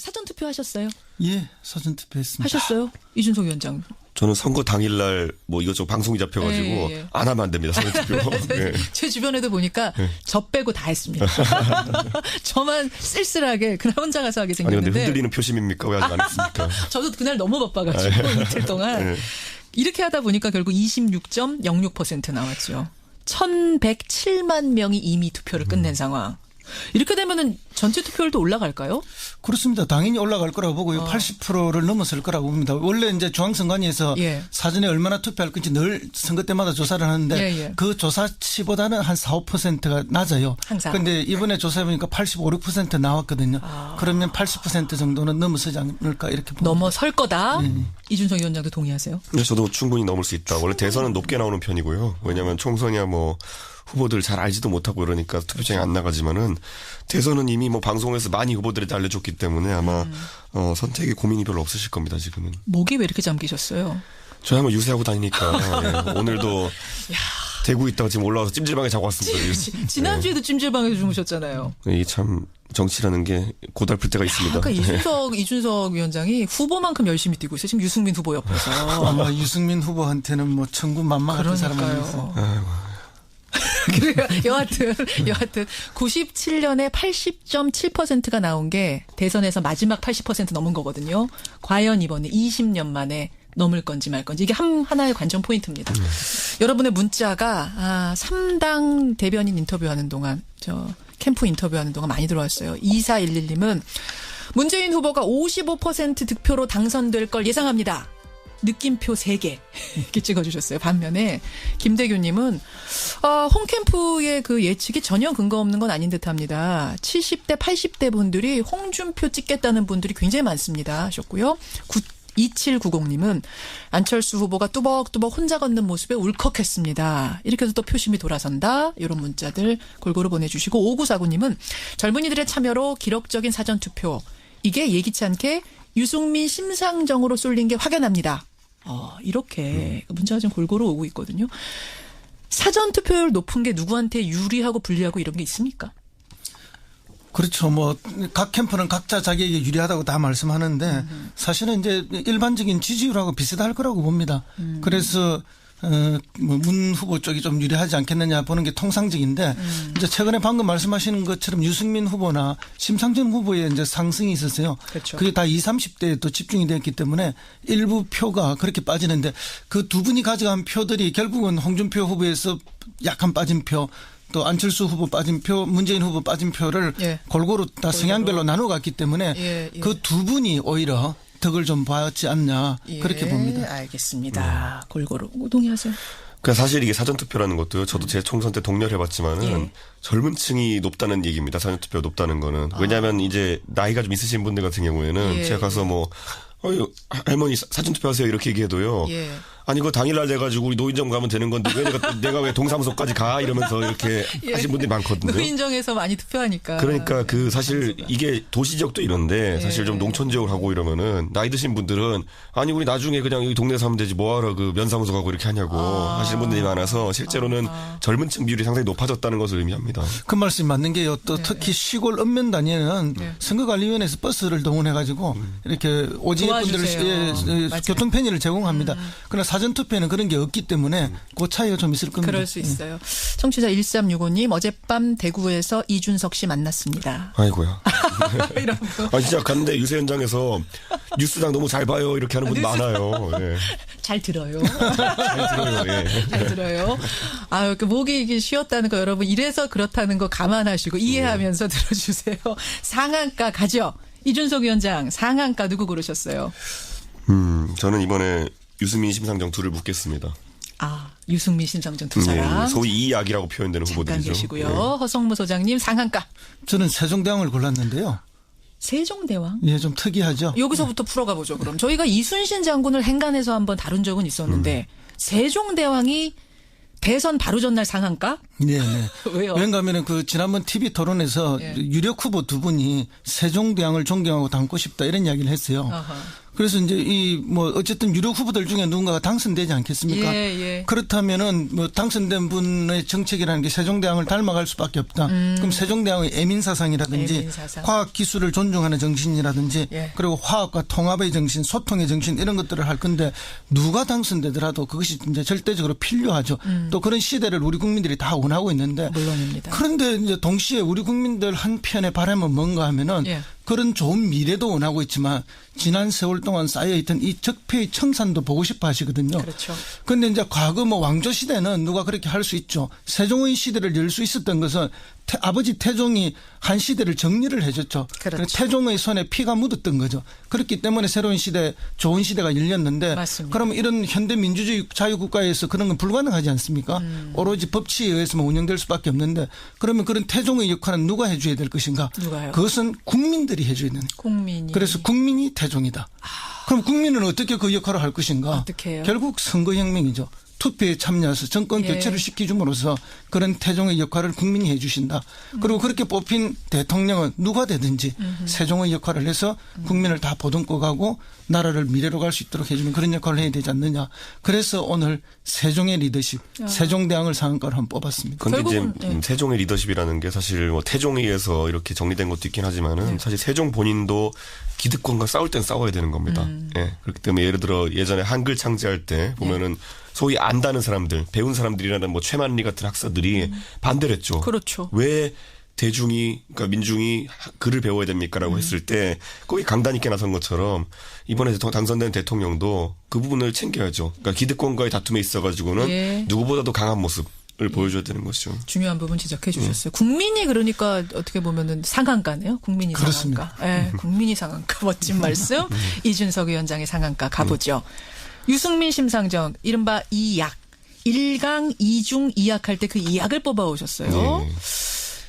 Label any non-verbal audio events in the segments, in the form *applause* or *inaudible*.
사전 투표 하셨어요? 예, 사전 투표했습니다. 하셨어요? 이준석 위원장. 저는 선거 당일날 뭐 이것저것 방송이 잡혀가지고 예, 예. 안 하면 안 됩니다. 선거 투표. 예. *laughs* 제 주변에도 보니까 저 빼고 다 했습니다. *laughs* 저만 쓸쓸하게 그날 혼자 가서 하게 아니 근데 생겼는데 흔들리는 표심입니까? 왜 아직 안 했습니까? *laughs* 저도 그날 너무 바빠가지고 이틀 동안 예. 이렇게 하다 보니까 결국 26.06% 나왔죠. 1,107만 명이 이미 투표를 끝낸 상황. 이렇게 되면은 전체 투표율도 올라갈까요? 그렇습니다. 당연히 올라갈 거라고 보고요. 80%를 넘었을 거라고 봅니다. 원래 이제 중앙선관위에서 예. 사전에 얼마나 투표할 건지 늘 선거 때마다 조사를 하는데 예, 예. 그 조사치보다는 한 4, 5%가 낮아요. 항상. 그런데 이번에 조사해 보니까 85, 6% 나왔거든요. 그러면 80% 정도는 넘어서지 않을까 이렇게 봅니다. 넘어설 거다. 이준석 위원장도 동의하세요? 네, 저도 충분히 넘을 수 있다. 원래 대선은 높게 나오는 편이고요. 왜냐하면 총선이야 뭐 후보들 잘 알지도 못하고 그러니까 투표장에 안 나가지만은 대선은 이미 뭐 방송에서 많이 후보들이 알려줬기 때문에 아마 어, 선택에 고민이 별로 없으실 겁니다. 지금은. 목이 왜 이렇게 잠기셨어요? 저야 한번 유세하고 다니니까 *laughs* 예, 오늘도 대구 있다가 지금 올라와서 찜질방에 자고 왔습니다. 지- 지난주에도 찜질방에서 주무셨잖아요. 네, 이게 참 정치라는 게 고달플 때가 있습니다. 아까 네. 이준석 이준석 위원장이 후보만큼 열심히 뛰고 있어요. 지금 유승민 후보 옆에서. 아마 유승민 후보한테는 뭐 천군만마 같은 사람 아니겠어요. 그러니까요. *laughs* 그래요. 여하튼 여하튼 97년에 80.7%가 나온 게 대선에서 마지막 80% 넘은 거거든요. 과연 이번에 20년 만에 넘을 건지 말 건지 이게 한 하나의 관전 포인트입니다. 여러분의 문자가 아, 3당 대변인 인터뷰하는 동안 저 캠프 인터뷰하는 동안 많이 들어왔어요. 2411님은 문재인 후보가 55% 득표로 당선될 걸 예상합니다. 느낌표 3개 *laughs* 이렇게 찍어주셨어요. 반면에 김대규님은 아, 홈캠프의 그 예측이 전혀 근거 없는 건 아닌 듯합니다. 70대 80대 분들이 홍준표 찍겠다는 분들이 굉장히 많습니다. 하셨고요. 9 2790님은 안철수 후보가 뚜벅뚜벅 혼자 걷는 모습에 울컥했습니다. 이렇게 해서 또 표심이 돌아선다. 이런 문자들 골고루 보내주시고 5949님은 젊은이들의 참여로 기록적인 사전투표 이게 예기치 않게 유승민 심상정으로 쏠린 게 확연합니다. 어, 이렇게 문자가 좀 골고루 오고 있거든요. 사전 투표율 높은 게 누구한테 유리하고 불리하고 이런 게 있습니까? 그렇죠. 뭐 각 캠프는 각자 자기에게 유리하다고 다 말씀하는데 사실은 이제 일반적인 지지율하고 비슷할 거라고 봅니다. 그래서 어뭐 문 후보 쪽이 좀 유리하지 않겠느냐 보는 게 통상적인데 이제 최근에 방금 말씀하시는 것처럼 유승민 후보나 심상정 후보의 이제 상승이 있었어요. 그렇죠. 그게 다 20, 30대에 또 집중이 됐기 때문에 일부 표가 그렇게 빠지는데 그 두 분이 가져간 표들이 결국은 홍준표 후보에서 약간 빠진 표 또 안철수 후보 빠진 표, 문재인 후보 빠진 표를 예. 골고루 다 성향별로 나눠 갔기 때문에 예, 예. 그두 분이 오히려 덕을 좀 봤지 않냐 그렇게 예, 봅니다. 알겠습니다. 골고루 동의하세요. 그러니까 사실 이게 사전 투표라는 것도요. 저도 제 총선 때 동료를 해봤지만은 예. 젊은 층이 높다는 얘기입니다. 사전 투표가 높다는 거는. 왜냐하면 이제 나이가 좀 있으신 분들 같은 경우에는 아. 예, 제가 가서 뭐 어유 할머니 사- 사전 투표하세요 이렇게 얘기해도요. 예. 아니 그거 당일날 돼가지고 우리 노인정 가면 되는 건데 왜 내가 내가 왜 동사무소까지 가 이러면서 이렇게 *laughs* 예. 하신 분들이 많거든요. 노인정에서 많이 투표하니까. 그러니까 그 사실 이게 도시 지역도 이런데 예. 사실 좀 농촌 지역을 하고 이러면은 나이 드신 분들은 아니 우리 나중에 그냥 여기 동네에서 하면 되지 뭐하러 그 면사무소 가고 이렇게 하냐고 아. 하시는 분들이 많아서 실제로는 젊은층 비율이 상당히 높아졌다는 것을 의미합니다. 그 말씀이 맞는 게요. 또 네. 특히 시골 읍면 단위에는 선거관리위원회에서 버스를 동원해가지고 이렇게 오지에 분들을. 예, 예. 음. 교통 편의를 제공합니다. 그러나 사전 투표에는 그런 게 없기 때문에 그 차이가 좀 있을 겁니다. 그럴 수 있어요. 청취자 1365님 어젯밤 대구에서 이준석 씨 만났습니다. 아이고야. *laughs* 이런 거. 아 진짜 갔는데 유세 현장에서 뉴스당 너무 잘 봐요 이렇게 하는 분 많아요. 예. *laughs* 잘 들어요. *laughs* 잘 들어요. 예. 잘 들어요. 아, 이렇게 목이 이게 쉬었다는 거 여러분 이래서 그렇다는 거 감안하시고 이해하면서 들어주세요. 상한가 가죠. 이준석 위원장 상한가 누구 고르셨어요? 음 저는 이번에 유승민 심상정 둘을 묻겠습니다. 아 유승민 신상정 두 네, 사람 소위 이야기라고 표현되는 잠깐 후보들이죠. 계시고요. 네. 허성무 소장님 상한가 저는 세종대왕을 골랐는데요. 세종대왕. 예, 좀 특이하죠. 여기서부터 풀어가 보죠. 그럼 저희가 이순신 장군을 행간에서 한번 다룬 적은 있었는데 세종대왕이 대선 바로 전날 상한가? 네, 네. *laughs* 왜요? 왜냐하면 그 지난번 TV 토론에서 예. 유력 후보 두 분이 세종대왕을 존경하고 닮고 싶다 이런 이야기를 했어요. 아하. 그래서 이제 이 뭐 어쨌든 유력 후보들 중에 누군가가 당선되지 않겠습니까? 예, 예. 그렇다면은 뭐 당선된 분의 정책이라는 게 세종대왕을 닮아갈 수밖에 없다. 그럼 세종대왕의 애민 사상이라든지 음. 애민사상. 과학 기술을 존중하는 정신이라든지 예. 그리고 화학과 통합의 정신, 소통의 정신 이런 것들을 할 건데 누가 당선되더라도 그것이 이제 절대적으로 필요하죠. 또 그런 시대를 우리 국민들이 다 원하고 있는데 음. 물론입니다. 그런데 이제 동시에 우리 국민들 한편의 바람은 뭔가 하면은 예. 그런 좋은 미래도 원하고 있지만 지난 세월 동안 쌓여있던 이 적폐의 청산도 보고 싶어 하시거든요. 그렇죠. 근데 이제 과거 뭐 왕조 시대는 누가 그렇게 할 수 있죠. 세종의 시대를 열 수 있었던 것은 태- 아버지 태종이 한 시대를 정리를 해줬죠. 그렇죠. 태종의 손에 피가 묻었던 거죠. 그렇기 때문에 새로운 시대, 좋은 시대가 열렸는데 맞습니다. 그러면 이런 현대 민주주의 자유국가에서 그런 건 불가능하지 않습니까? 음. 오로지 법치에 의해서만 운영될 수밖에 없는데 그러면 그런 태종의 역할은 누가 해줘야 될 것인가? 누가요? 그것은 국민들이 해줘야 되는. 국민이 그래서 국민이 태종이다. 그럼 국민은 어떻게 그 역할을 할 것인가? 어떻게 해요? 결국 선거혁명이죠. 투표에 참여해서 정권 예. 교체를 시켜줌으로써 그런 태종의 역할을 국민이 해주신다. 그리고 그렇게 뽑힌 대통령은 누가 되든지 세종의 역할을 해서 국민을 다 보듬고 가고 나라를 미래로 갈 수 있도록 해주는 그런 역할을 해야 되지 않느냐. 그래서 오늘 세종의 리더십, 세종대왕을 상한가로 한번 뽑았습니다. 근데 이제 예. 음, 세종의 리더십이라는 게 사실 뭐 태종에 의해서 이렇게 정리된 것도 있긴 하지만은 사실 세종 본인도 기득권과 싸울 땐 싸워야 되는 겁니다. 예. 그렇기 때문에 예를 들어 예전에 한글 창제할 때 보면은 소위 안다는 사람들, 배운 사람들이라는 뭐 최만리 같은 학사들이 반대를 했죠. 그렇죠. 왜 대중이 그러니까 민중이 하- 글을 배워야 됩니까라고 했을 때 거의 강단 있게 나선 것처럼 이번에 당선된 대통령도 그 부분을 챙겨야죠. 그러니까 기득권과의 다툼에 있어 가지고는 예. 누구보다도 강한 모습을 보여줘야 되는 것이죠. 중요한 부분 지적해 주셨어요. 국민이 그러니까 어떻게 보면은 상한가네요. 국민이 그렇습니다. 상한가. 예, 국민이 상한가. *laughs* 멋진 말씀. 이준석 위원장의 상한가 가보죠. 유승민 심상정 이른바 이약. 일강이중이약 할 때그 이약을 뽑아 오셨어요. 네.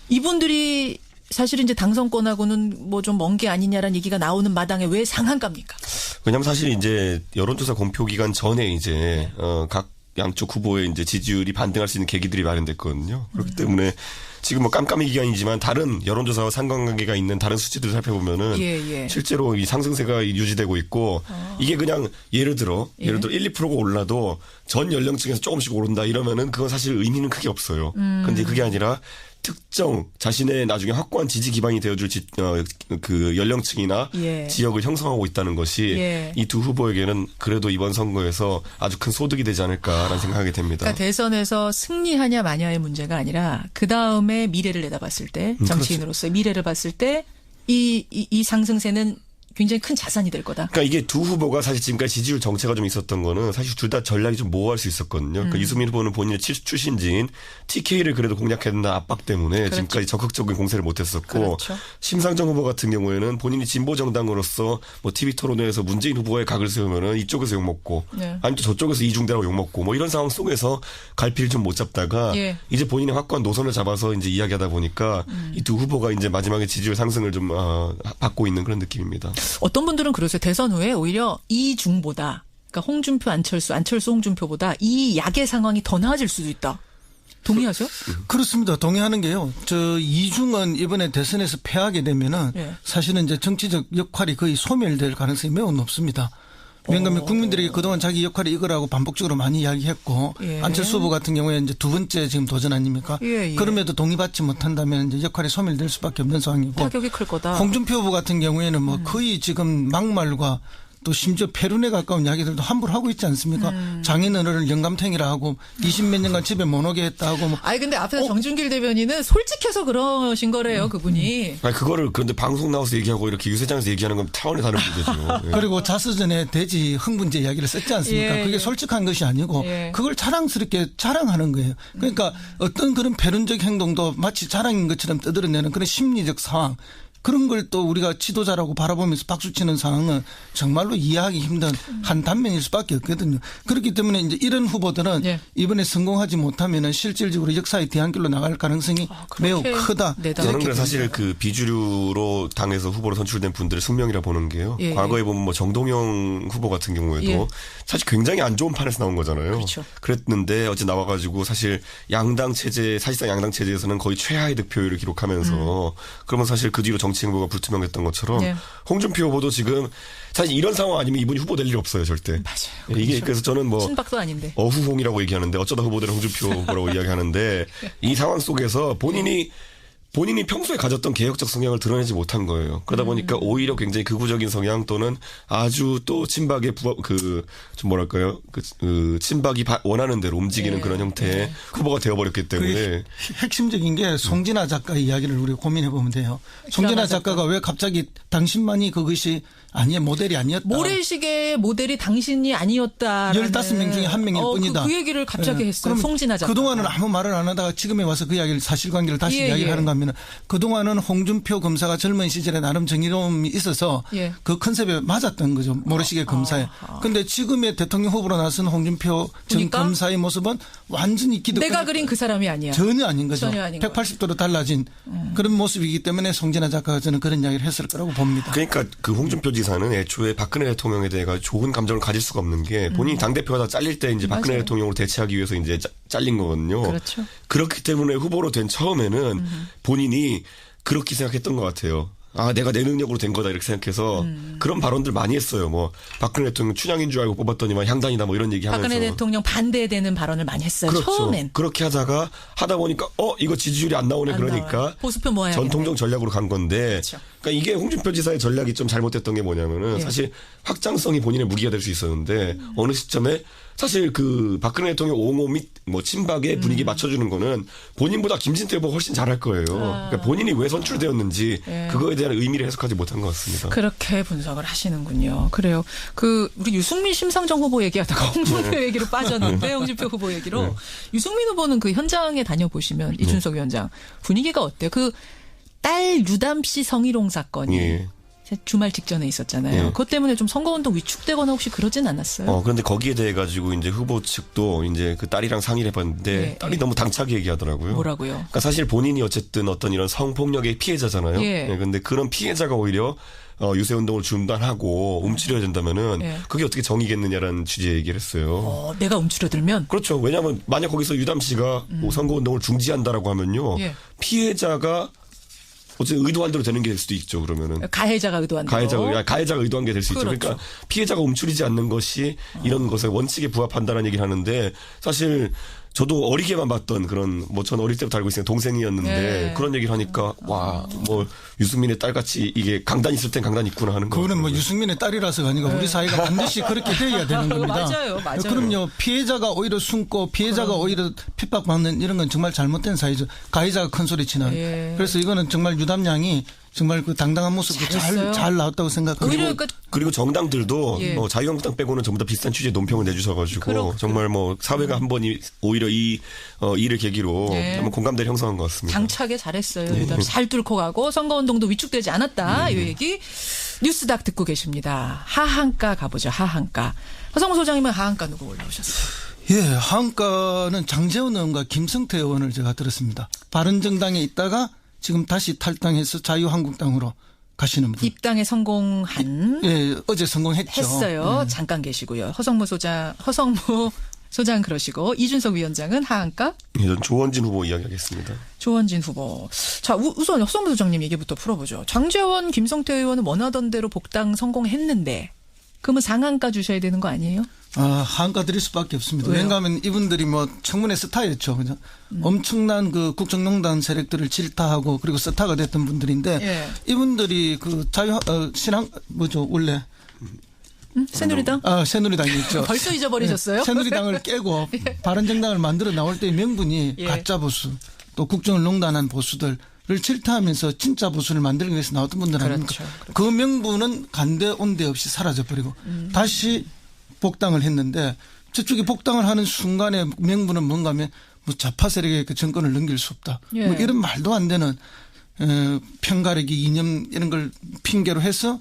이분들이 사실 이제 당선권하고는 뭐 좀 먼 게 아니냐라는 얘기가 나오는 마당에 왜 상한가입니까? 왜냐하면 사실 이제 여론조사 공표 기간 전에 이제 네. 어, 각 양쪽 후보의 이제 지지율이 반등할 수 있는 계기들이 마련됐거든요. 음. 그렇기 때문에 지금 뭐 깜깜이 기간이지만 다른 여론조사와 상관관계가 있는 다른 수치들을 살펴보면은 예, 예. 실제로 이 상승세가 유지되고 있고 이게 그냥 예를 들어 예. 예를 들어 1, 2%가 올라도 전 연령층에서 조금씩 오른다 이러면은 그건 사실 의미는 크게 없어요. 음. 근데 그게 아니라 특정 자신의 나중에 확고한 지지 기반이 되어줄 지, 어, 그 연령층이나 예. 지역을 형성하고 있다는 것이 예. 이두 후보에게는 그래도 이번 선거에서 아주 큰 소득이 되지 않을까라는 생각하게 됩니다. 그러니까 대선에서 승리하냐 마냐의 문제가 아니라 그 다음에 미래를 내다봤을 때 음, 정치인으로서의 미래를 봤을 때 이 이, 이 상승세는 굉장히 큰 자산이 될 거다. 그러니까 이게 두 후보가 사실 지금까지 지지율 정체가 좀 있었던 거는 사실 둘 다 전략이 좀 모호할 수 있었거든요. 음. 그러니까 이수민 후보는 본인의 치- 출신지인 TK를 그래도 공략해야 된다 압박 때문에 지금까지 적극적인 공세를 못했었고 그렇죠. 심상정 후보 같은 경우에는 본인이 진보 정당으로서 뭐 TV 토론회에서 문재인 후보의 각을 세우면은 이쪽에서 욕 먹고 네. 아니면 또 저쪽에서 이중대라고 욕 먹고 뭐 이런 상황 속에서 갈피를 좀 못 잡다가 예. 이제 본인의 확고한 노선을 잡아서 이제 이야기하다 보니까 음. 이두 후보가 이제 마지막에 지지율 상승을 좀 어, 받고 있는 그런 느낌입니다. 어떤 분들은 그러세요. 대선 후에 오히려 이중보다 그러니까 홍준표, 안철수, 안철수, 홍준표보다 이 약의 상황이 더 나아질 수도 있다. 동의하죠? 그렇습니다. 동의하는 게요. 저 이중은 이번에 대선에서 패하게 되면은 예. 사실은 이제 정치적 역할이 거의 소멸될 가능성이 매우 높습니다. 왜냐하면 국민들이 그동안 자기 역할이 이거라고 반복적으로 많이 이야기했고 예. 안철수 후보 같은 경우에 이제 두 번째 지금 도전 아닙니까? 예, 예. 그럼에도 동의받지 못한다면 이제 역할이 소멸될 수밖에 없는 상황이고 타격이 클 거다. 홍준표 후보 같은 경우에는 음. 뭐 거의 지금 막말과 또 심지어 폐륜에 가까운 이야기들도 함부로 하고 있지 않습니까? 음. 장인어른을 영감탱이라 하고 20 몇 년간 집에 못 오게 했다 하고 뭐 아니 근데 앞에서 정준길 대변인은 솔직해서 그러신 거래요, 그분이. 아니 그거를 그런데 방송 나와서 얘기하고 이렇게 유세장에서 얘기하는 건 차원이 다른 문제죠. *laughs* 예. 그리고 자서전에 돼지 흥분제 이야기를 썼지 않습니까? 예, 그게 예. 솔직한 것이 아니고 예. 그걸 자랑스럽게 자랑하는 거예요. 그러니까 어떤 그런 패륜적 행동도 마치 자랑인 것처럼 떠들어내는 그런 심리적 상황. 그런 걸 또 우리가 지도자라고 바라보면서 박수치는 상황은 정말로 이해하기 힘든 한 단면일 수밖에 없거든요. 그렇기 때문에 이제 이런 후보들은 예. 이번에 성공하지 못하면은 실질적으로 역사의 뒤안길로 나갈 가능성이 아, 매우 크다. 내다. 저는 그래서 사실 그 비주류로 당에서 후보로 선출된 분들의 숙명이라 보는 게요. 예, 과거에 보면 뭐 정동영 후보 같은 경우에도 예. 사실 굉장히 안 좋은 판에서 나온 거잖아요. 그렇죠. 랬는데 어제 나와가지고 사실 양당 체제 사실상 양당 체제에서는 거의 최하의 득표율을 기록하면서 음. 그러면 사실 그 뒤로 정 정치 행보가 불투명했던 것처럼 네. 홍준표 후보도 지금 사실 이런 상황 아니면 이분이 후보 될 일이 없어요 절대. 맞아요. 예, 이게 그렇죠. 그래서 저는 뭐 친박도 아닌데. 어후홍이라고 얘기하는데 어쩌다 후보들은 홍준표 후보라고 이야기하는데 *laughs* 이 상황 속에서 본인이 본인이 평소에 가졌던 개혁적 성향을 드러내지 못한 거예요. 그러다 보니까 오히려 굉장히 극우적인 성향 또는 아주 또 친박의 부합 그좀 뭐랄까요 그, 그 친박이 바- 원하는 대로 움직이는 예, 그런 형태의 후보가 되어버렸기 때문에 그 핵심적인 게 송진아 작가 이야기를 우리가 고민해 보면 돼요. 송진아 드라마 작가. 작가가 왜 갑자기 당신만이 그것이 아니 모델이 아니었다. 모래시계 모델이 당신이 아니었다. 15명 중에 한 명일 어, 뿐이다. 그, 그 얘기를 갑자기 예. 했어요. 그럼 송진아 작가. 그동안은 아무 말을 안 하다가 지금에 와서 그 이야기를 사실관계를 다시 예, 이야기를 예. 하는 가 하면은 그동안은 홍준표 검사가 젊은 시절에 나름 정의로움이 있어서 예. 그 컨셉에 맞았던 거죠. 모래시계 검사에. 근데 지금의 대통령 후보로 나선 홍준표 전 검사의 모습은 완전히 기득권 내가 그린 그 사람이 아니야. 전혀 아닌 거죠. 전혀 아닌 음. 180도로 달라진 그런 모습이기 때문에 송진아 작가가 저는 그런 이야기를 했을 거라고 봅니다. 그러니까 그 홍준표 지사는 애초에 박근혜 대통령에 대해 가 좋은 감정을 가질 수가 없는 게 본인이 당대표가 다 잘릴 때 이제 박근혜 음. 맞아요. 대통령으로 대체하기 위해서 이제 짜- 잘린 거거든요. 그렇죠. 그렇기 때문에 후보로 된 처음에는 본인이 그렇게 생각했던 것 같아요. 아, 내가 내 능력으로 된 거다 이렇게 생각해서 음. 그런 발언들 많이 했어요. 뭐 박근혜 대통령 춘향인 줄 알고 뽑았더니만 향단이다 뭐 이런 얘기 하면서. 박근혜 대통령 반대되는 발언을 많이 했어요. 그렇죠. 처음엔. 그렇게 하다가 하다 보니까 어 이거 지지율이 안 나오네 안 그러니까 나와요. 보수표 모아야겠네. 전통적 전략으로 간 건데 그렇죠. 그러니까 이게 홍준표 지사의 전략이 좀 잘못됐던 게 뭐냐면은 예. 사실 확장성이 본인의 무기가 될 수 있었는데 어느 시점에 사실 그 박근혜 대통령 옹호 및 뭐 친박의 음. 분위기 맞춰주는 거는 본인보다 김진태 후보가 훨씬 잘할 거예요. 그러니까 본인이 왜 선출되었는지 아. 예. 그거에 대한 의미를 해석하지 못한 것 같습니다. 그렇게 분석을 하시는군요. 그래요. 그 우리 유승민 심상정 후보 얘기하다가 *laughs* 홍준표 네. 얘기로 빠졌는데 *laughs* 홍준표 후보 얘기로 유승민 후보는 그 현장에 다녀보시면 네. 이준석 위원장 분위기가 어때요? 그 딸 유담 씨 성희롱 사건이 예. 주말 직전에 있었잖아요. 예. 그것 때문에 좀 선거운동 위축되거나 혹시 그러진 않았어요? 어, 그런데 거기에 대해 가지고 이제 후보 측도 이제 그 딸이랑 상의를 해봤는데 예, 딸이 예. 너무 당차게 얘기하더라고요. 뭐라고요? 그러니까 사실 본인이 어쨌든 어떤 이런 성폭력의 피해자잖아요. 예. 예, 근데 그런 피해자가 오히려 어, 유세 운동을 중단하고 움츠려야 된다면은 예. 그게 어떻게 정의겠느냐라는 취지의 얘기를 했어요. 어, 내가 움츠려들면 그렇죠. 왜냐하면 만약 거기서 유담 씨가 뭐 선거 운동을 중지한다라고 하면요, 음. 예. 피해자가 어쨌든 의도한 대로 되는 게 될 수도 있죠. 그러면은 가해자가 의도한 대로. 가해자가 가해자가 의도한 게 될 수 있죠. 그렇죠. 그러니까 피해자가 움츠리지 않는 것이 이런 것에 원칙에 부합한다는 얘기를 하는데 사실 저도 어리게만 봤던 그런 뭐 전 어릴 때부터 알고 있으니까 동생이었는데 네. 그런 얘기를 하니까 와 뭐 유승민의 딸같이 이게 강단 있을 땐 강단 있구나 하는 거. 그거는 뭐 유승민의 딸이라서가 아니고 우리 사회가 반드시 그렇게 되어야 되는 *laughs* 겁니다. 네. 맞아요, 맞아요. 그럼요. 피해자가 오히려 숨고 피해자가 오히려 핍박받는 이런 건 정말 잘못된 사회죠. 가해자가 큰 소리 치는. 예. 그래서 이거는 정말 유담양이 정말 그 당당한 모습으로 잘했어요. 잘, 잘 나왔다고 생각합니다. 오히려 그 그리고 정당들도 예. 뭐 자유한국당 빼고는 전부 다 비슷한 취지의 논평을 내주셔가지고 그렇- 정말 뭐 사회가 한 번이 오히려 이 어, 일을 계기로 예. 한번 공감대를 형성한 것 같습니다. 당차게 잘했어요. 네. 씨. 잘 뚫고 가고 선거운동도 위축되지 않았다. 네. 이 얘기 뉴스닥 듣고 계십니다. 하한가 가보죠. 하한가. 허성무 소장님은 하한가 누구 올라오셨어요? 예, 하한가는 장재원 의원과 김성태 의원을 제가 들었습니다. 바른정당에 있다가 지금 다시 탈당해서 자유한국당으로 가시는 분. 입당에 성공한 예, 어제 성공했죠. 했어요. 잠깐 계시고요. 허성무 소장, 허성무 *laughs* 소장 그러시고 이준석 위원장은 하한가, 예, 전 조원진 후보 이야기하겠습니다. 조원진 후보. 자, 우, 우선 허성무 소장님 얘기부터 풀어보죠. 장재원, 김성태 의원은 원하던 대로 복당 성공했는데 그러면 상한가 주셔야 되는 거 아니에요? 아, 한가 드릴 수밖에 없습니다. 왜요? 왜냐하면 이분들이 뭐 청문회 스타였죠. 그죠? 음. 엄청난 그 국정농단 세력들을 질타하고 그리고 스타가 됐던 분들인데 예. 이분들이 그 자유, 어, 신앙, 뭐죠, 원래. 음? 새누리당? 아, 새누리당이 있죠. *laughs* 벌써 잊어버리셨어요? 네, 새누리당을 깨고 *laughs* 바른정당을 만들어 나올 때 명분이 예. 가짜 보수 또 국정을 농단한 보수들을 질타하면서 진짜 보수를 만들기 위해서 나왔던 분들 아닙니까? 그렇죠. 그렇죠. 그 명분은 간대 온대 없이 사라져 버리고 음. 다시 복당을 했는데 저쪽이 복당을 하는 순간에 명분은 뭔가 하면 뭐 좌파 세력의 그 정권을 넘길 수 없다. 예. 뭐 이런 말도 안 되는 어, 편가르기 이념 이런 걸 핑계로 해서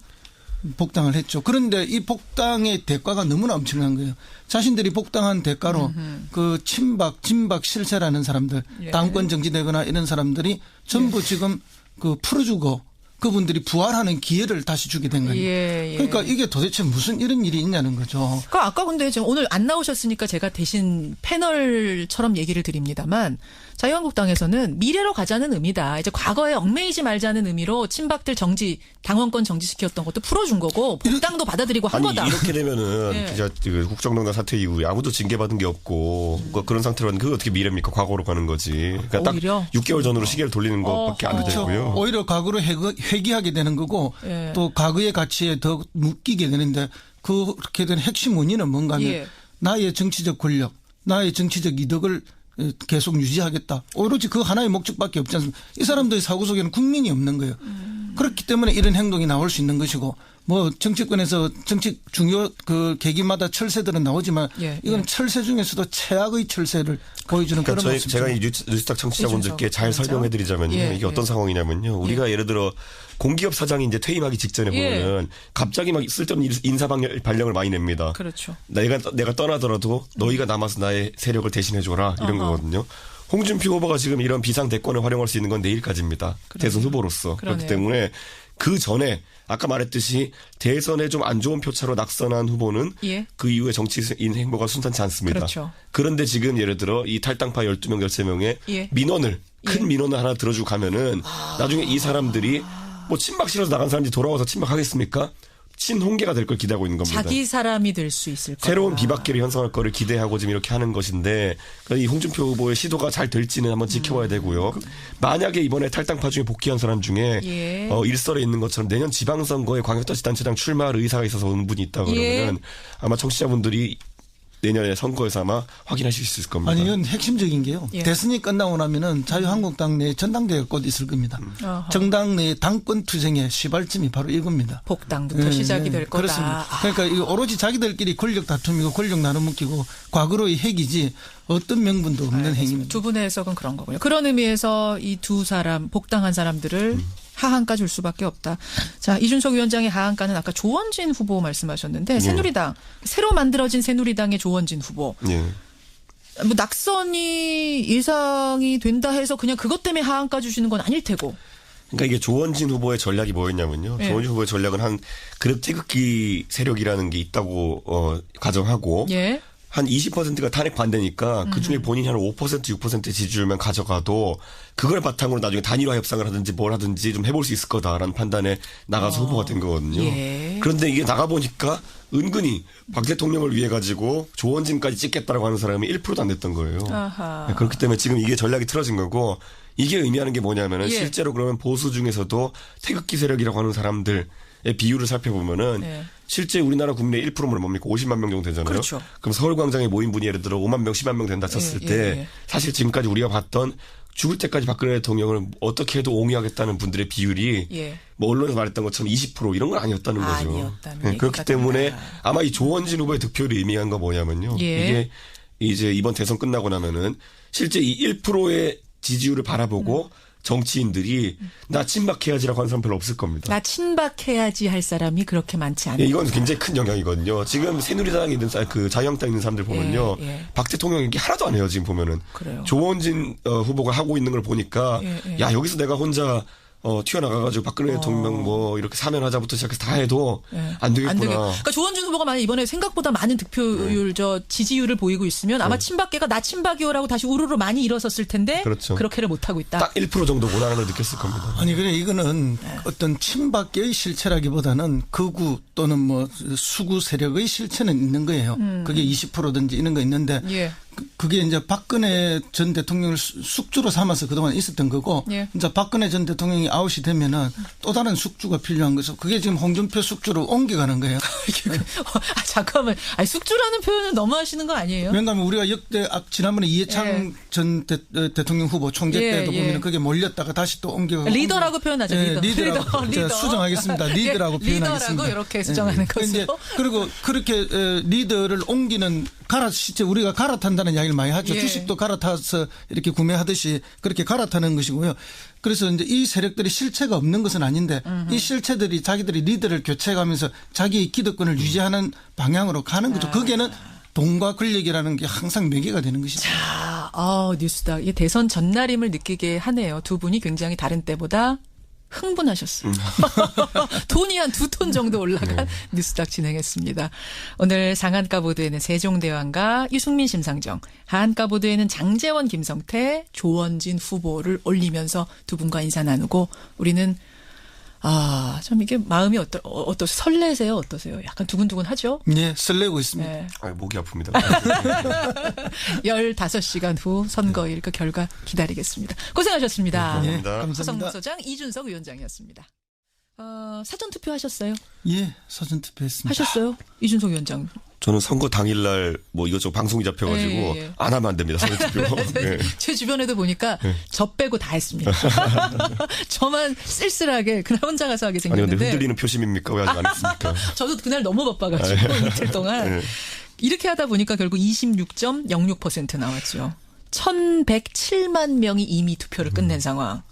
복당을 했죠. 그런데 이 복당의 대가가 너무나 엄청난 거예요. 자신들이 복당한 대가로 그 친박, 진박 실세라는 사람들, 예. 당권 정지되거나 이런 사람들이 전부 지금 그 풀어주고 그분들이 부활하는 기회를 다시 주게 된 거예요. 예, 예. 그러니까 이게 도대체 무슨 이런 일이 있냐는 거죠. 그 아까 근데 지금 오늘 안 나오셨으니까 제가 대신 패널처럼 얘기를 드립니다만 자유한국당에서는 미래로 가자는 의미다. 이제 과거에 얽매이지 말자는 의미로 친박들 정지 당원권 정지시켰던 것도 풀어준 거고 복당도 받아들이고 한 아니 거다. 이렇게 되면은 예. 진짜 그 국정농단 사태 이후에 아무도 징계받은 게 없고 그 그런 상태로는 그게 어떻게 미래입니까? 과거로 가는 거지. 그러니까 딱 오히려? 6개월 전으로 시계를 돌리는 것밖에 안 어허. 되고요. 오히려 과거로 회귀- 회귀하게 되는 거고 예. 또 과거의 가치에 더 묶이게 되는데 그렇게 된 핵심 원인은 뭔가 하면 예. 나의 정치적 권력, 나의 정치적 이득을 어, 계속 유지하겠다. 오로지 그 하나의 목적밖에 없지 않습니까? 이 사람들의 사고 속에는 국민이 없는 거예요. 음. 그렇기 때문에 이런 행동이 나올 수 있는 것이고 뭐 정치권에서 정치 중요 그 계기마다 철새들은 나오지만 예, 이건 예. 철새 중에서도 최악의 철새를 보여주는 그러니까 그런 저희. 제가 이 뉴스- 뉴스탁 청취자분들께 잘 그렇죠. 설명해드리자면요. 예, 이게 예. 어떤 상황이냐면요. 우리가 예 를 들어 공기업 사장이 이제 퇴임하기 직전에 예. 보면은 갑자기 막 쓸데없는 인사 방열- 발령을 많이 냅니다. 그렇죠. 내가 내가 떠나더라도 너희가 남아서 나의 세력을 대신해 줘라 이런 어허. 거거든요. 홍준표 후보가 지금 이런 비상 대권을 활용할 수 있는 건 내일까지입니다. 대선 후보로서 그렇기 그러네요. 때문에 그 전에 아까 말했듯이 대선에 좀 안 좋은 표차로 낙선한 후보는 예. 그 이후에 정치인 행보가 순탄치 않습니다. 그렇죠. 그런데 지금 예를 들어 이 탈당파 12명, 13명의 예. 민원을 큰 예. 민원을 하나 들어주고 가면은 나중에 이 사람들이 뭐 친박 싫어서 나간 사람들이 돌아와서 친박 하겠습니까? 친홍계가 될 걸 기대하고 있는 겁니다. 자기 사람이 될 수 있을 거다. 새로운 비박계를 형성할 거를 기대하고 지금 이렇게 하는 것인데 그이 홍준표 후보의 시도가 잘 될지는 한번 지켜봐야 되고요. 만약에 이번에 탈당파 중에 복귀한 사람 중에 예. 어, 일설에 있는 것처럼 내년 지방선거에 광역자치단체장 출마할 의사가 있어서 온 분이 있다 그러면은 예. 아마 청취자분들이 내년에 선거에서 아마 확인하실 수 있을 겁니다. 아니 이건 핵심적인 게요. 예. 대선이 끝나고 나면은 자유한국당 내 전당대회가 곧 있을 겁니다. 어허. 정당 내 당권 투쟁의 시발점이 바로 이겁니다. 복당부터 예, 시작이 예, 될 거다. 그렇습니다. 아, 그러니까 이거 오로지 자기들끼리 권력 다툼이고 권력 나눠먹기고 과거로의 핵이지 어떤 명분도 없는 행위입니다. 두 분의 해석은 그런 거군요. 그런 의미에서 이 두 사람 복당한 사람들을 음. 하한가 줄 수밖에 없다. 자 이준석 위원장의 하한가는 아까 조원진 후보 말씀하셨는데 네. 새누리당 새로 만들어진 새누리당의 조원진 후보 예. 뭐 낙선이 예상이 된다 해서 그냥 그것 때문에 하한가 주시는 건 아닐 테고. 그러니까 이게 조원진 후보의 전략이 뭐였냐면요. 예. 조원진 후보의 전략은 한 그룹 태극기 세력이라는 게 있다고 어 가정하고 예. 한 20%가 탄핵 반대니까 그 중에 본인이 한 5% 6% 지지율만 가져가도 그걸 바탕으로 나중에 단일화 협상을 하든지 뭘 하든지 좀 해볼 수 있을 거다라는 판단에 나가서 후보가 된 거거든요. 예. 그런데 이게 나가 보니까 은근히 박 대통령을 위해 가지고 조원진까지 찍겠다라고 하는 사람이 1%도 안 됐던 거예요. 아하. 네, 그렇기 때문에 지금 이게 전략이 틀어진 거고 이게 의미하는 게 뭐냐면은 예. 실제로 그러면 보수 중에서도 태극기 세력이라고 하는 사람들의 비율을 살펴보면은 네. 실제 우리나라 국내 1%면 뭡니까? 50만 명 정도 되잖아요. 그렇죠. 럼 서울광장에 모인 분이 예를 들어 5만 명, 10만 명 된다 쳤을 예, 때 예, 예. 사실 지금까지 우리가 봤던 죽을 때까지 박근혜 대통령을 어떻게 해도 옹호하겠다는 분들의 비율이 예. 뭐 언론에서 말했던 것처럼 20% 이런 건 아니었다는 거죠. 아니었다는 네, 그렇기 때문에 된다. 아마 이 조원진 후보의 득표율이 의미한 건 뭐냐면요. 예. 이게 이제 이번 대선 끝나고 나면은 실제 이 1%의 지지율을 바라보고 음. 정치인들이 나 친박해야지라고 하는 사람 별로 없을 겁니다. 나 친박해야지 할 사람이 그렇게 많지 않다. 예, 이건 굉장히 큰 영향이거든요. 지금 새누리당에 있는 사- 그 자유한국당에 있는 사람들 보면요, 예, 예. 박 대통령 얘기 하나도 안 해요. 지금 보면은 그래요. 조원진 어, 후보가 하고 있는 걸 보니까 예, 예. 야 여기서 내가 혼자 어, 튀어나가가지고 박근혜 대통령 뭐 이렇게 사면하자부터 시작해서 다 해도 예. 안 되겠구나. 되겠- 그러니까 조원준 후보가 만약 이번에 생각보다 많은 득표율 네. 저 지지율을 보이고 있으면 아마 친박계가 나 친박이요라고 다시 우르르 많이 일어섰을 텐데 그렇죠. 그렇게를 못 하고 있다. 딱 1% 정도구나라는 걸 느꼈을 겁니다. 아니 그래 이거는 네. 어떤 친박계의 실체라기보다는 극우 또는 뭐 수구 세력의 실체는 있는 거예요. 그게 20%든지 이런 거 있는데 음. 예. 그- 그게 이제 박근혜 전 대통령을 수- 숙주로 삼아서 그동안 있었던 거고 예. 이제 박근혜 전 대통령이 아웃이 되면은 또 다른 숙주가 필요한 거죠. 그게 지금 홍준표 숙주로 옮겨가는 거예요. *laughs* 아, 잠깐만. 아니, 숙주라는 표현은 너무 하시는 거 아니에요? 왜냐하면 우리가 역대 아, 지난번에 이해창 예. 전 대, 통령 후보 총재 예, 때도 예. 보면 그게 몰렸다가 다시 또 옮겨 리더라고 표현하죠. 예, 리더. 리더라고 리더. 수정하겠습니다. *laughs* 리더라고 예, 표현하겠습니다. 리더라고 이렇게 수정하는 예. 것으로. 그리고 그렇게 에, 리더를 옮기는 갈아 실제 우리가 갈아탄다 는 이야기를 많이 하죠. 예. 주식도 갈아타서 이렇게 구매하듯이 그렇게 갈아타는 것이고요. 그래서 이제 이 세력들이 실체가 없는 것은 아닌데 이 실체들이 자기들이 리더를 교체해가면서 자기의 기득권을 유지하는 방향으로 가는 거죠. 거기에는 돈과 권력이라는 게 항상 매개가 되는 것이죠. 아, 아, 뉴스다. 이게 대선 전날임을 느끼게 하네요. 두 분이 굉장히 다른 때보다 흥분하셨어요. *laughs* 돈이 한 두 톤 정도 올라간 뉴스닥 진행했습니다. 오늘 상한가 보도에는 세종대왕과 유승민 심상정, 하한가 보도에는 장재원, 김성태, 조원진 후보를 올리면서 두 분과 인사 나누고 우리는 아, 참 이게 마음이 어떠, 어, 어떠, 설레세요? 어떠세요? 약간 두근두근 하죠? 예, 설레고 있습니다. 네. 아, 목이 아픕니다. *laughs* 15시간 후 선거일 그 결과 기다리겠습니다. 고생하셨습니다. 예, 감사합니다. 허성무 감사합니다. 소장, 이준석 위원장이었습니다. 어, 사전투표 하셨어요? 예, 사전 투표 했습니다. 하셨어요? 이준석 위원장. 저는 선거 당일날 뭐 이것저것 방송이 잡혀가지고 예, 예. 안 하면 안 됩니다. 선거투표. *laughs* 예. 제 주변에도 보니까 저 빼고 다 했습니다. *laughs* 저만 쓸쓸하게 그날 혼자 가서 하게 아니 근데 생겼는데 흔들리는 표심입니까? 왜 아직 안 했습니까? 저도 그날 너무 바빠가지고 *laughs* 이틀 동안 예. 이렇게 하다 보니까 결국 26.06% 나왔죠. 1,107만 명이 이미 투표를 끝낸 음. 상황.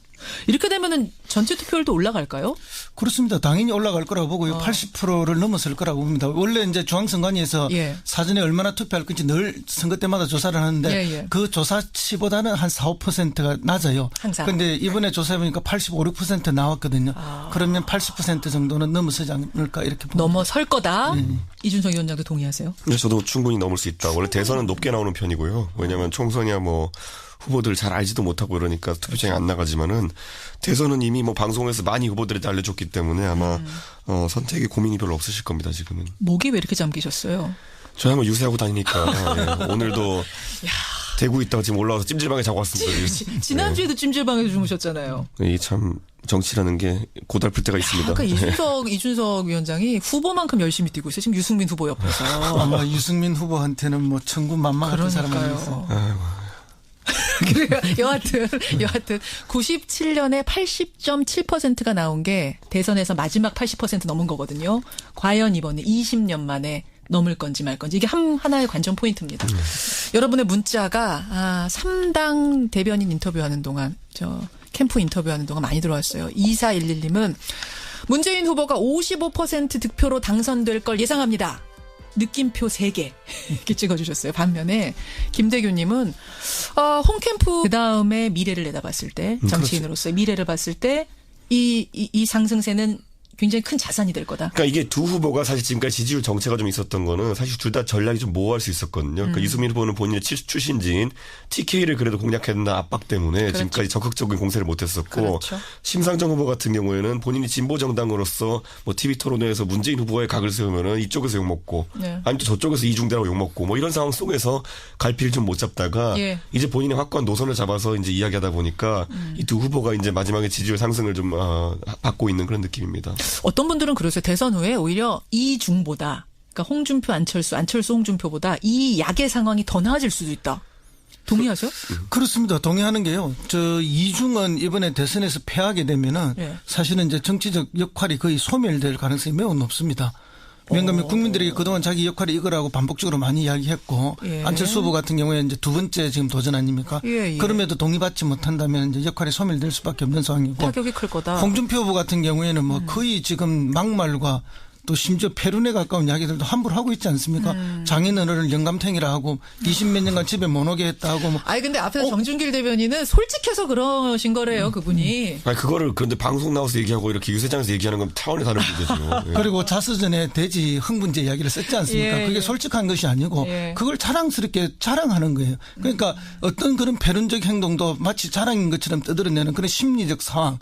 이렇게 되면은 전체 투표율도 올라갈까요? 그렇습니다. 당연히 올라갈 거라고 보고요. 어. 80%를 넘어설 거라고 봅니다. 원래 이제 중앙선관위에서 예. 사전에 얼마나 투표할 건지 늘 선거 때마다 조사를 하는데 예, 예. 그 조사치보다는 한 4, 5%가 낮아요. 항상. 그런데 이번에 조사해 보니까 85, 6% 나왔거든요. 아. 그러면 80% 정도는 넘어서지 않을까 이렇게 봅니다. 넘어설 거다. 예. 이준석 위원장도 동의하세요? 네, 저도 충분히 넘을 수 있다. 원래 대선은 높게 나오는 편이고요. 왜냐하면 총선이야 뭐 후보들 잘 알지도 못하고 그러니까 투표장에 안 나가지만은 대선은 이미 뭐 방송에서 많이 후보들이 알려줬기 때문에 아마 음. 어, 선택에 고민이 별로 없으실 겁니다. 지금은. 목이 왜 이렇게 잠기셨어요? 저야 뭐 유세하고 다니니까 *laughs* 예, 오늘도 대구 있다가 지금 올라와서 찜질방에 자고 왔습니다. 지- 지난주에도 찜질방에서 주무셨잖아요. 예, 이참 정치라는 게 고달플 때가 있습니다. 아까 이준석 이준석 위원장이 후보만큼 열심히 뛰고 있어요. 지금 유승민 후보 옆에서. 아마 유승민 후보한테는 뭐 천군만마한 사람 아니겠어요. 그래요. *laughs* 여하튼 여하튼 97년에 80.7%가 나온 게 대선에서 마지막 80% 넘은 거거든요. 과연 이번에 20년 만에 넘을 건지 말 건지 이게 한 하나의 관전 포인트입니다. 여러분의 문자가 아, 3당 대변인 인터뷰하는 동안 저 캠프 인터뷰하는 동안 많이 들어왔어요. 2411님은 문재인 후보가 55% 득표로 당선될 걸 예상합니다. 느낌표 3개 이렇게 찍어주셨어요. 반면에 김대규님은 어, 홈캠프 그 다음에 미래를 내다봤을 때 정치인으로서의 미래를 봤을 때 이 이, 이 상승세는 굉장히 큰 자산이 될 거다. 그러니까 이게 두 후보가 사실 지금까지 지지율 정체가 좀 있었던 거는 사실 둘 다 전략이 좀 모호할 수 있었거든요. 음. 그러니까 이수민 후보는 본인의 치- 출신지인 TK를 그래도 공략해야 된다 압박 때문에 지금까지 적극적인 공세를 못했었고 그렇죠. 심상정 후보 같은 경우에는 본인이 진보 정당으로서 뭐 TV 토론회에서 문재인 후보의 각을 세우면은 이쪽에서 욕 먹고 네. 아니면 또 저쪽에서 이중대라고 욕 먹고 뭐 이런 상황 속에서 갈피를 좀 못 잡다가 예. 이제 본인의 확고한 노선을 잡아서 이제 이야기하다 보니까 음. 이두 후보가 이제 마지막에 지지율 상승을 좀 어, 받고 있는 그런 느낌입니다. 어떤 분들은 그러세요. 대선 후에 오히려 이중보다 그러니까 홍준표 안철수 안철수 홍준표보다 이 약의 상황이 더 나아질 수도 있다. 동의하세요? 그렇습니다. 동의하는 게요. 저 이중은 이번에 대선에서 패하게 되면은 예. 사실은 이제 정치적 역할이 거의 소멸될 가능성이 매우 높습니다. 왜냐하면 국민들이 그동안 자기 역할이 이거라고 반복적으로 많이 이야기했고 예. 안철수 후보 같은 경우에 이제 두 번째 지금 도전 아닙니까? 예, 예. 그럼에도 동의받지 못한다면 이제 역할이 소멸될 수밖에 없는 상황이고 타격이 클 거다. 홍준표 후보 같은 경우에는 음. 뭐 거의 지금 막말과 또 심지어 폐륜에 가까운 이야기들도 함부로 하고 있지 않습니까? 음. 장인어른을 영감탱이라 하고 20몇 년간 집에 못 오게 했다 하고 뭐 아니 근데 앞에서 정준길 대변인은 솔직해서 그러신 거래요, 그분이. 아니 그거를 그런데 방송 나와서 얘기하고 이렇게 유세장에서 얘기하는 건 차원이 다른 문제죠. 예. *laughs* 그리고 자서전에 돼지 흥분제 이야기를 썼지 않습니까? 예, 그게 예. 솔직한 것이 아니고 예. 그걸 자랑스럽게 자랑하는 거예요. 그러니까 어떤 그런 패륜적 행동도 마치 자랑인 것처럼 떠들어내는 그런 심리적 상황.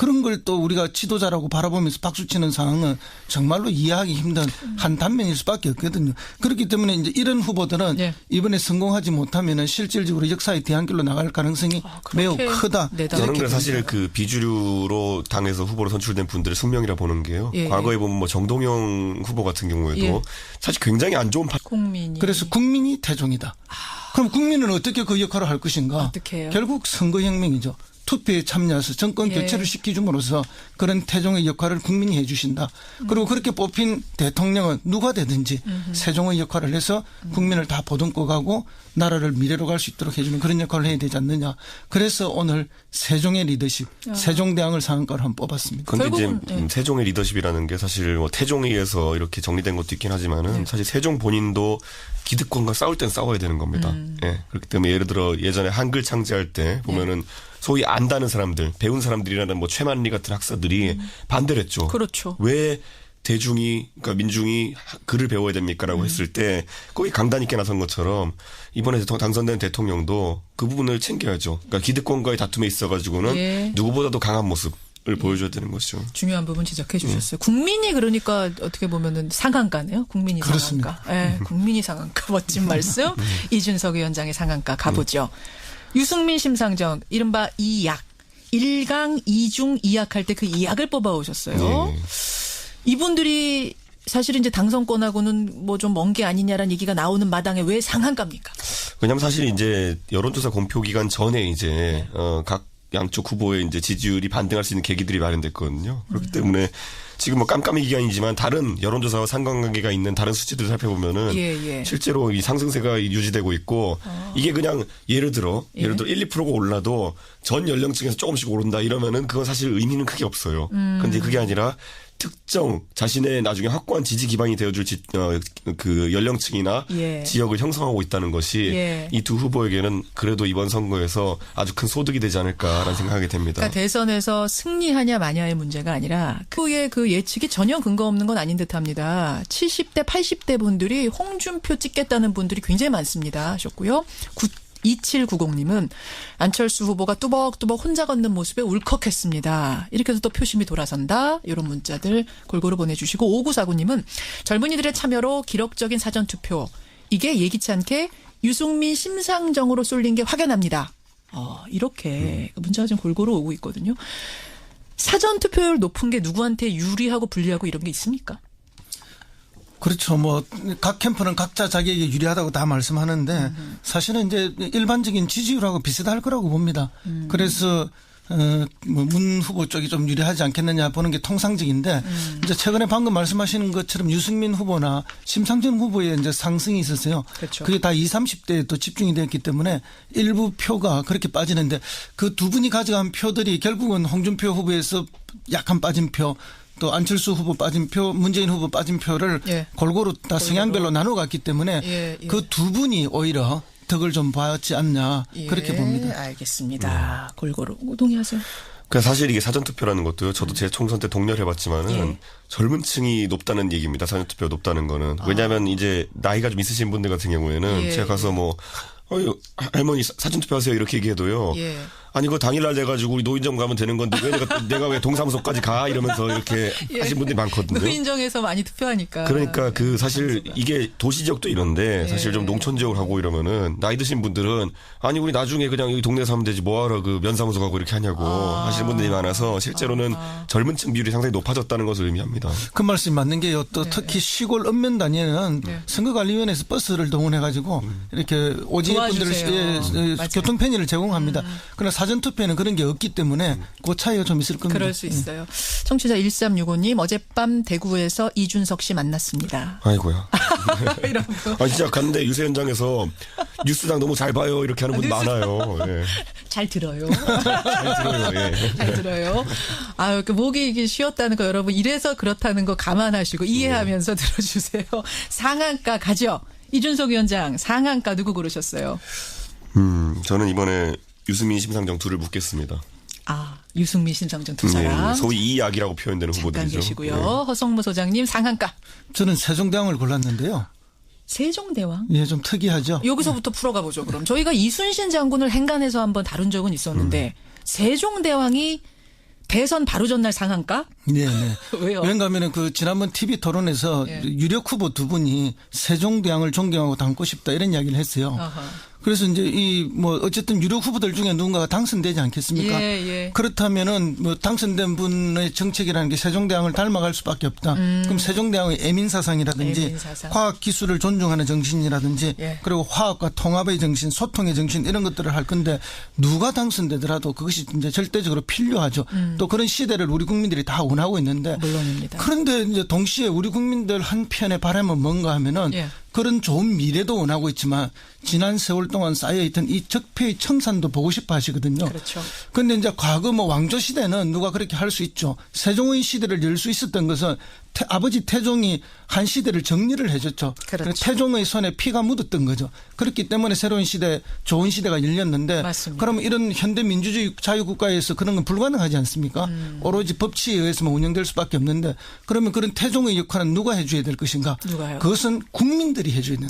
그런 걸 또 우리가 지도자라고 바라보면서 박수치는 상황은 정말로 이해하기 힘든 한 단면일 수밖에 없거든요. 그렇기 때문에 이제 이런 후보들은 예. 이번에 성공하지 못하면은 실질적으로 역사의 뒤안길로 나갈 가능성이 아, 매우 크다. 저는 사실 그 비주류로 당에서 후보로 선출된 분들의 숙명이라 보는 게요. 예, 과거에 보면 뭐 정동영 후보 같은 경우에도 예. 사실 굉장히 안 좋은 파... 국민이. 그래서 국민이 태종이다. 그럼 국민은 어떻게 그 역할을 할 것인가? 어떻게 해요? 결국 선거혁명이죠. 투표에 참여해서 정권 예. 교체를 시켜줌으로써 그런 태종의 역할을 국민이 해주신다. 그리고 그렇게 뽑힌 대통령은 누가 되든지 세종의 역할을 해서 국민을 다 보듬고 가고 나라를 미래로 갈 수 있도록 해주는 그런 역할을 해야 되지 않느냐. 그래서 오늘 세종의 리더십, 세종대왕을 상한가로 한번 뽑았습니다. 근데 이제 예. 음, 세종의 리더십이라는 게 사실 뭐 태종에 의해서 이렇게 정리된 것도 있긴 하지만은 네. 사실 세종 본인도 기득권과 싸울 땐 싸워야 되는 겁니다. 음. 예. 그렇기 때문에 예를 들어 예전에 한글 창제할 때 보면은 소위 안다는 사람들, 배운 사람들이라는 뭐 최만리 같은 학사들이 반대를 했죠. 그렇죠. 왜 대중이 그러니까 민중이 글을 배워야 됩니까라고 했을 때 거기 강단 있게 나선 것처럼 이번에 대통령- 당선된 대통령도 그 부분을 챙겨야죠. 그러니까 기득권과의 다툼에 있어 가지고는 예. 누구보다도 강한 모습 을 보여줘야 되는 것이죠. 중요한 부분 지적해 주셨어요. 국민이 그러니까 어떻게 보면은 상한가네요. 국민이 그렇습니다. 상한가. 예, 국민이 상한가. 멋진 *laughs* 말씀. 이준석 위원장의 상한가 가보죠. 유승민 심상정 이른바 이약. 일강이중이약 할 때그 이약을 뽑아 오셨어요. 예. 이분들이 사실은 이제 당선권하고는 뭐 좀 먼 게 아니냐라는 얘기가 나오는 마당에 왜 상한가입니까? 왜냐하면 사실 이제 여론조사 공표 기간 전에 이제 네. 어, 각 양쪽 후보의 이제 지지율이 반등할 수 있는 계기들이 마련됐거든요. 그렇기 음. 때문에 지금 뭐 깜깜이 기간이지만 다른 여론조사와 상관관계가 있는 다른 수치들을 살펴보면은 예, 예. 실제로 이 상승세가 유지되고 있고 이게 그냥 예를 들어 예. 예를 들어 1, 2%가 올라도 전 연령층에서 조금씩 오른다 이러면은 그건 사실 의미는 크게 없어요. 음. 근데 그게 아니라 특정 자신의 나중에 확고한 지지 기반이 되어줄 지, 어, 그 연령층이나 예. 지역을 형성하고 있다는 것이 예. 이두 후보에게는 그래도 이번 선거에서 아주 큰 소득이 되지 않을까라는 생각이 됩니다. 그러니까 대선에서 승리하냐 마냐의 문제가 아니라 그의 그 예측이 전혀 근거 없는 건 아닌 듯합니다. 70대, 80대 분들이 홍준표 찍겠다는 분들이 굉장히 많습니다. 하셨고요. 2790님은 안철수 후보가 뚜벅뚜벅 혼자 걷는 모습에 울컥했습니다. 이렇게 해서 또 표심이 돌아선다. 이런 문자들 골고루 보내주시고 5949님은 젊은이들의 참여로 기록적인 사전투표 이게 예기치 않게 유승민 심상정으로 쏠린 게 확연합니다. 어, 이렇게 문자가 좀 골고루 오고 있거든요. 사전 투표율 높은 게 누구한테 유리하고 불리하고 이런 게 있습니까? 그렇죠. 뭐 각 캠프는 각자 자기에게 유리하다고 다 말씀하는데 사실은 이제 일반적인 지지율하고 비슷할 거라고 봅니다. 그래서 어뭐문 후보 쪽이 좀 유리하지 않겠느냐 보는 게 통상적인데 이제 최근에 방금 말씀하시는 것처럼 유승민 후보나 심상정 후보의 이제 상승이 있었어요. 그렇죠. 그게 다 20, 30대에 또 집중이 되었기 때문에 일부 표가 그렇게 빠지는데 그 두 분이 가져간 표들이 결국은 홍준표 후보에서 약간 빠진 표 또 안철수 후보 빠진 표, 문재인 후보 빠진 표를 예. 골고루 다 성향별로 나눠 갔기 때문에 예, 예. 그두 분이 오히려 덕을 좀 봤지 않냐 그렇게 예, 봅니다. 알겠습니다. 골고루 동의하세요. 그 사실 이게 사전투표라는 것도요. 저도 제 총선 때 동료를 해봤지만은 예. 젊은 층이 높다는 얘기입니다. 사전투표 높다는 거는 왜냐하면 이제 나이가 좀 있으신 분들 같은 경우에는 아. 예, 제가 가서 뭐 어유 할머니 사- 사전투표하세요 이렇게 얘기해도요. 예. 아니 그거 당일날 돼가지고 우리 노인정 가면 되는 건데 왜 내가 *laughs* 내가 왜 동사무소까지 가 이러면서 이렇게 예. 하신 분들이 많거든요. 노인정에서 많이 투표하니까. 그러니까 그 사실 장소가. 이게 도시 지역도 이런데 사실 예. 좀 농촌 지역을 하고 이러면은 나이 드신 분들은 아니 우리 나중에 그냥 여기 동네에서 하면 되지 뭐하러 그 면사무소 가고 이렇게 하냐고 아. 하시는 분들이 많아서 실제로는 젊은 층 비율이 상당히 높아졌다는 것을 의미합니다. 그 말씀이 맞는 게요. 또 특히 시골 읍면 단위에는 네. 선거관리위원회에서 버스를 동원해가지고 이렇게 오징어 분들을. 예, 예, 맞아요. 음. 교통 편의를 제공합니다. 그러나 사전 투표에는 그런 게 없기 때문에 그 차이가 좀 있을 겁니다. 그럴 수 있어요. 청취자 1365님 어젯밤 대구에서 이준석 씨 만났습니다. 아이고야. *laughs* 이런 거. 아 진짜 갔는데 유세 현장에서 뉴스당 너무 잘 봐요 이렇게 하는 분 아, 뉴스- 많아요. 예. 잘 들어요. 잘 들어요. 예. *laughs* 잘 들어요. 아유, 그 목이 이게 쉬었다는 거 여러분 이래서 그렇다는 거 감안하시고 이해하면서 들어주세요. 상한가 가죠. 이준석 위원장 상한가 누구 고르셨어요? 음 저는 이번에 유승민 심상정 둘을 묻겠습니다. 아 유승민 신상정 두 예, 사람. 소위 이 약이라고 표현되는 잠깐 후보들이죠. 계시고요. 예. 허성무 소장님 상한가. 저는 세종대왕을 골랐는데요. 세종대왕. 예, 좀 특이하죠. 여기서부터 풀어가 보죠. 그럼 저희가 이순신 장군을 행간에서 한번 다룬 적은 있었는데 세종대왕이 대선 바로 전날 상한가? 네, 네. *laughs* 왜요? 하면은 그 지난번 TV 토론에서 예. 유력 후보 두 분이 세종대왕을 존경하고 닮고 싶다 이런 이야기를 했어요. 아하. 그래서 이제 이 뭐 어쨌든 유력 후보들 중에 누군가가 당선되지 않겠습니까? 예, 예. 그렇다면은 뭐 당선된 분의 정책이라는 게 세종대왕을 닮아갈 수밖에 없다. 그럼 세종대왕의 애민 사상이라든지 음. 애민사상. 과학 기술을 존중하는 정신이라든지 예. 그리고 화학과 통합의 정신, 소통의 정신 이런 것들을 할 건데 누가 당선되더라도 그것이 이제 절대적으로 필요하죠. 또 그런 시대를 우리 국민들이 다 원하고 있는데 음. 물론입니다. 그런데 이제 동시에 우리 국민들 한편의 바람은 뭔가 하면은 예. 그런 좋은 미래도 원하고 있지만 지난 세월 동안 쌓여있던 이 적폐의 청산도 보고 싶어 하시거든요. 그렇죠. 근데 이제 과거 뭐 왕조 시대는 누가 그렇게 할 수 있죠. 세종의 시대를 열 수 있었던 것은 태- 아버지 태종이 한 시대를 정리를 해줬죠. 그렇죠. 태종의 손에 피가 묻었던 거죠. 그렇기 때문에 새로운 시대, 좋은 시대가 열렸는데 맞습니다. 그러면 이런 현대 민주주의 자유국가에서 그런 건 불가능하지 않습니까? 음. 오로지 법치에 의해서만 운영될 수밖에 없는데 그러면 그런 태종의 역할은 누가 해줘야 될 것인가? 누가요? 그것은 국민들이 해줘야 되는